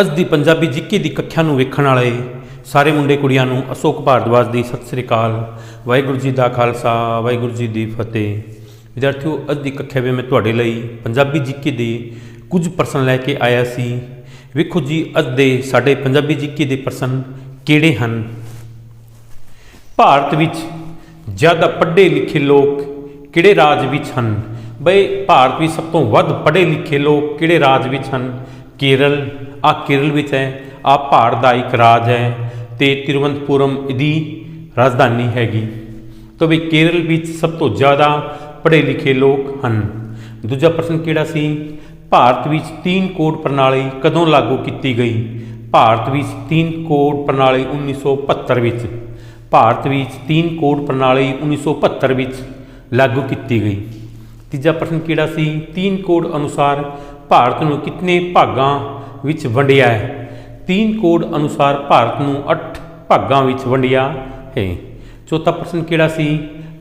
ਅੱਜ ਦੀ ਪੰਜਾਬੀ ਜਿੱਕੇ ਦੀ ਕੱਖਿਆ ਨੂੰ ਵੇਖਣ ਵਾਲੇ, ਸਾਰੇ ਮੁੰਡੇ ਕੁੜੀਆਂ ਨੂੰ ਅਸ਼ੋਕ ਭਾਰਦਵਾਜ ਦੀ ਸਤਿ ਸ੍ਰੀ ਅਕਾਲ, ਵਾਹਿਗੁਰੂ ਜੀ ਦਾ ਖਾਲਸਾ, ਵਾਹਿਗੁਰੂ ਜੀ ਦੀ ਫਤਿਹ। ਵਿਦਿਆਰਥੀਓ ਅੱਜ ਦੀ ਕੱਖਿਆ ਵਿੱਚ ਮੈਂ ਤੁਹਾਡੇ ਲਈ ਪੰਜਾਬੀ ਜਿੱਕੇ ਦੇ ਕੁਝ ਪ੍ਰਸ਼ਨ ਲੈ ਕੇ ਆਇਆ ਸੀ। ਵੇਖੋ ਜੀ ਅੱਜ ਦੇ ਸਾਡੇ ਪੰਜਾਬੀ ਜਿੱਕੇ ਦੇ ਪ੍ਰਸ਼ਨ ਕਿਹੜੇ ਹਨ? ਭਾਰਤ ਵਿੱਚ ਜ਼ਿਆਦਾ ਪੜ੍ਹੇ ਲਿਖੇ ਲੋਕ ਕਿਹੜੇ ਰਾਜ ਵਿੱਚ ਹਨ? ਬਈ, ਭਾਰਤ ਵਿੱਚ ਸਭ ਤੋਂ ਵੱਧ ਪੜ੍ਹੇ ਲਿਖੇ ਲੋਕ ਕਿਹੜੇ ਰਾਜ ਵਿੱਚ ਹਨ? ਕੇਰਲ ਆ ਕੇਰਲ ਵਿੱਚ ਹੈ ਆ ਭਾਰਤ ਦਾ ਇੱਕ ਰਾਜ ਹੈ ਤੇ ਤਿਰੂਵਨੰਤਪੁਰਮ ਇਹਦੀ ਰਾਜਧਾਨੀ ਹੈਗੀ। ਤਾਂ ਵੀ ਕੇਰਲ ਵਿੱਚ ਸਭ ਤੋਂ ਜ਼ਿਆਦਾ ਪੜ੍ਹੇ ਲਿਖੇ ਲੋਕ ਹਨ। ਦੂਜਾ ਪ੍ਰਸ਼ਨ ਕਿਹੜਾ ਸੀ? ਭਾਰਤ ਵਿੱਚ ਤੀਨ ਕੋਡ ਪ੍ਰਣਾਲੀ ਕਦੋਂ ਲਾਗੂ ਕੀਤੀ ਗਈ? ਭਾਰਤ ਵਿੱਚ ਤਿੰਨ ਕੋਡ ਪ੍ਰਣਾਲੀ 1975 ਵਿੱਚ। ਭਾਰਤ ਵਿੱਚ ਤਿੰਨ ਕੋਡ ਪ੍ਰਣਾਲੀ 1975 ਵਿੱਚ ਲਾਗੂ ਕੀਤੀ ਗਈ। ਤੀਜਾ ਪ੍ਰਸ਼ਨ ਕਿਹੜਾ ਸੀ? ਤੀਨ ਕੋਡ ਅਨੁਸਾਰ ਭਾਰਤ ਨੂੰ ਕਿੰਨੇ ਭਾਗਾਂ ਵਿੱਚ ਵੰਡਿਆ ਹੈ? ਤੀਨ ਕੋਡ ਅਨੁਸਾਰ ਭਾਰਤ ਨੂੰ 8 ਭਾਗਾਂ ਵਿੱਚ ਵੰਡਿਆ ਹੈ। ਚੌਥਾ ਪ੍ਰਸ਼ਨ ਕਿਹੜਾ ਸੀ?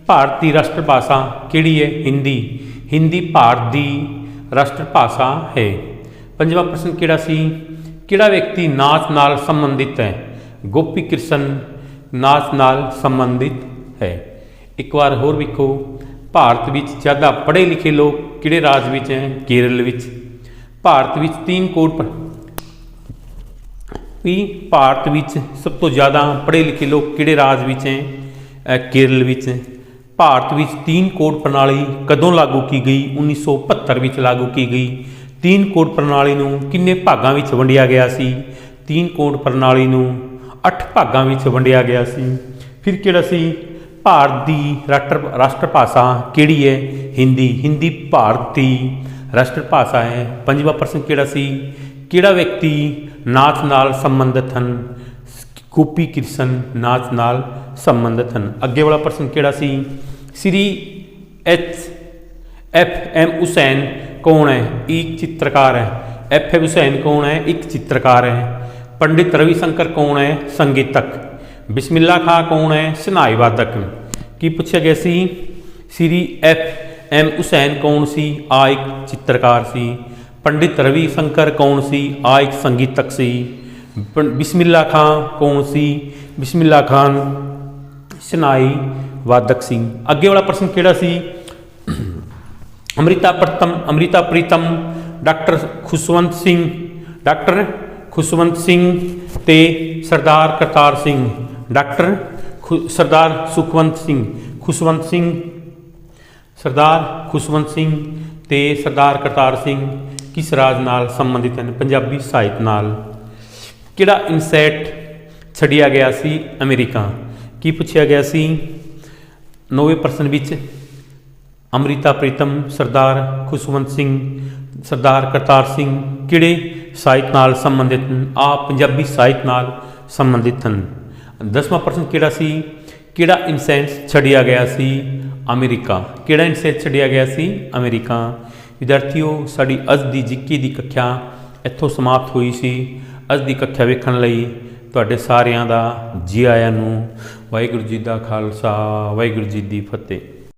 ਭਾਰਤ ਦੀ ਰਾਸ਼ਟਰ ਭਾਸ਼ਾ ਕਿਹੜੀ ਹੈ? ਹਿੰਦੀ। ਹਿੰਦੀ ਭਾਰਤ ਦੀ ਰਾਸ਼ਟਰ ਭਾਸ਼ਾ ਹੈ। ਪੰਜਵਾਂ ਪ੍ਰਸ਼ਨ ਕਿਹੜਾ ਸੀ? ਕਿਹੜਾ ਵਿਅਕਤੀ ਨਾਚ ਨਾਲ ਸੰਬੰਧਿਤ ਹੈ? ਗੋਪੀ ਕ੍ਰਿਸ਼ਨ ਨਾਚ ਨਾਲ ਸੰਬੰਧਿਤ ਹੈ। ਇੱਕ ਵਾਰ ਹੋਰ ਵੇਖੋ। ਭਾਰਤ ਵਿੱਚ ਜ਼ਿਆਦਾ ਪੜ੍ਹੇ ਲਿਖੇ ਲੋਕ ਕਿਹੜੇ ਰਾਜ ਵਿੱਚ ਹੈ? ਕੇਰਲ ਵਿੱਚ। ਭਾਰਤ ਵਿੱਚ ਤੀਨ ਕੋਡ ਪਰ ਵੀ ਭਾਰਤ ਵਿੱਚ ਸਭ ਤੋਂ ਜ਼ਿਆਦਾ ਪੜ੍ਹੇ ਲਿਖੇ ਲੋਕ ਕਿਹੜੇ ਰਾਜ ਵਿੱਚ ਹੈ? ਕੇਰਲ ਵਿੱਚ ਭਾਰਤ ਵਿੱਚ ਤੀਨ ਕੋਡ ਪ੍ਰਣਾਲੀ ਕਦੋਂ ਲਾਗੂ ਕੀ ਗਈ? 1975 ਵਿੱਚ ਲਾਗੂ ਕੀ ਗਈ? ਤੀਨ ਕੋਡ ਪ੍ਰਣਾਲੀ ਨੂੰ ਕਿੰਨੇ ਭਾਗਾਂ ਵਿੱਚ ਵੰਡਿਆ ਗਿਆ ਸੀ? ਤੀਨ ਕੋਡ ਪ੍ਰਣਾਲੀ ਨੂੰ 8 ਭਾਗਾਂ ਵਿੱਚ ਵੰਡਿਆ ਗਿਆ ਸੀ। ਫਿਰ ਕਿਹੜਾ ਸੀ? ਭਾਰਤ ਦੀ ਰਾਸ਼ਟਰ ਰਾਸ਼ਟਰ ਭਾਸ਼ਾ ਕਿਹੜੀ ਹੈ ਹਿੰਦੀ। ਹਿੰਦੀ ਭਾਰਤ ਦੀ ਰਾਸ਼ਟਰ ਭਾਸ਼ਾ ਹੈ ਪੰਜਵਾਂ ਪ੍ਰਸ਼ਨ ਕਿਹੜਾ ਸੀ? ਕਿਹੜਾ ਵਿਅਕਤੀ ਨਾਚ ਨਾਲ ਸੰਬੰਧਿਤ ਹਨ? ਗੋਪੀ ਕ੍ਰਿਸ਼ਨ ਨਾਚ ਨਾਲ ਸੰਬੰਧਿਤ ਹਨ। ਅੱਗੇ ਵਾਲਾ ਪ੍ਰਸ਼ਨ ਕਿਹੜਾ ਸੀ? Shri H F M Husain ਕੌਣ ਹੈ? ਇੱਕ ਚਿੱਤਰਕਾਰ ਹੈ। ਐਫ ਐਮ ਹੁਸੈਨ ਕੌਣ ਹੈ? ਇੱਕ ਚਿੱਤਰਕਾਰ ਹੈ। ਪੰਡਿਤ ਰਵੀ ਸ਼ੰਕਰ ਕੌਣ ਹੈ? ਸੰਗੀਤਕ। ਬਿਸਮਿਲ੍ਲਾ ਖਾਂ ਕੌਣ ਹੈ? ਸਿਨਾਈ ਵਾਦਕ। ਕੀ ਪੁੱਛਿਆ ਗਿਆ ਸੀ? ਸ੍ਰੀ ਐਫ ਐਮ ਹੁਸੈਨ ਕੌਣ ਸੀ? ਆ ਇੱਕ ਚਿੱਤਰਕਾਰ ਸੀ। ਪੰਡਿਤ ਰਵੀ ਸ਼ੰਕਰ ਕੌਣ ਸੀ? ਆ ਇੱਕ ਸੰਗੀਤਕ ਸੀ। ਪੰ- ਬਿਸਮਿਲ੍ਲਾ ਖਾਂ ਕੌਣ ਸੀ? ਬਿਸਮਿਲ੍ਲਾ ਖਾਨ ਸਨਾਈ ਵਾਦਕ ਸੀ ਅੱਗੇ ਵਾਲਾ ਪ੍ਰਸ਼ਨ ਕਿਹੜਾ ਸੀ? ਅੰਮ੍ਰਿਤਾ ਪ੍ਰਤਮ, ਅੰਮ੍ਰਿਤਾ ਪ੍ਰੀਤਮ, ਡਾਕਟਰ ਖੁਸ਼ਵੰਤ ਸਿੰਘ, ਡਾਕਟਰ ਖੁਸ਼ਵੰਤ ਸਿੰਘ ਤੇ ਸਰਦਾਰ ਕਰਤਾਰ ਸਿੰਘ। ਡਾਕਟਰ ਸਰਦਾਰ ਸੁਖਵੰਤ ਸਿੰਘ, ਖੁਸ਼ਵੰਤ ਸਿੰਘ, ਸਰਦਾਰ ਖੁਸ਼ਵੰਤ ਸਿੰਘ ਤੇ ਸਰਦਾਰ ਕਰਤਾਰ ਸਿੰਘ ਕਿਸ ਰਾਜ ਨਾਲ ਸੰਬੰਧਿਤ ਹਨ? ਪੰਜਾਬੀ ਸਾਹਿਤ ਨਾਲ। ਕਿਹੜਾ ਇਨਸੈਟ ਛੱਡਿਆ ਗਿਆ ਸੀ ਅਮਰੀਕਾ? ਕੀ ਪੁੱਛਿਆ ਗਿਆ ਸੀ? 90% ਵਿੱਚ ਅੰਮ੍ਰਿਤਾ ਪ੍ਰੀਤਮ, ਸਰਦਾਰ ਖੁਸ਼ਵੰਤ ਸਿੰਘ, ਸਰਦਾਰ ਕਰਤਾਰ ਸਿੰਘ ਕਿਹੜੇ ਸਾਹਿਤ ਨਾਲ ਸੰਬੰਧਿਤ ਹਨ? ਆ ਪੰਜਾਬੀ ਸਾਹਿਤ ਨਾਲ ਸੰਬੰਧਿਤ ਹਨ। ਦਸਵਾਂ ਪ੍ਰਸ਼ਨ ਕਿਹੜਾ ਸੀ? ਕਿਹੜਾ ਇਨਸੈਂਸ ਛੱਡਿਆ ਗਿਆ ਸੀ? ਅਮਰੀਕਾ। ਕਿਹੜਾ ਇਨਸੈਂਸ ਛੱਡਿਆ ਗਿਆ ਸੀ? ਅਮਰੀਕਾ। ਵਿਦਿਆਰਥੀਓ, ਸਾਡੀ ਅੱਜ ਦੀ ਜਿੱਕੀ ਦੀ ਕੱਖਿਆ ਇੱਥੋਂ ਸਮਾਪਤ ਹੋਈ ਸੀ। ਅੱਜ ਦੀ ਕੱਖਿਆ ਵੇਖਣ ਲਈ ਤੁਹਾਡੇ ਸਾਰਿਆਂ ਦਾ ਜੀ ਆਇਆਂ ਨੂੰ ਵਾਹਿਗੁਰੂ ਜੀ ਦਾ ਖਾਲਸਾ, ਵਾਹਿਗੁਰੂ ਜੀ ਦੀ ਫਤਿਹ।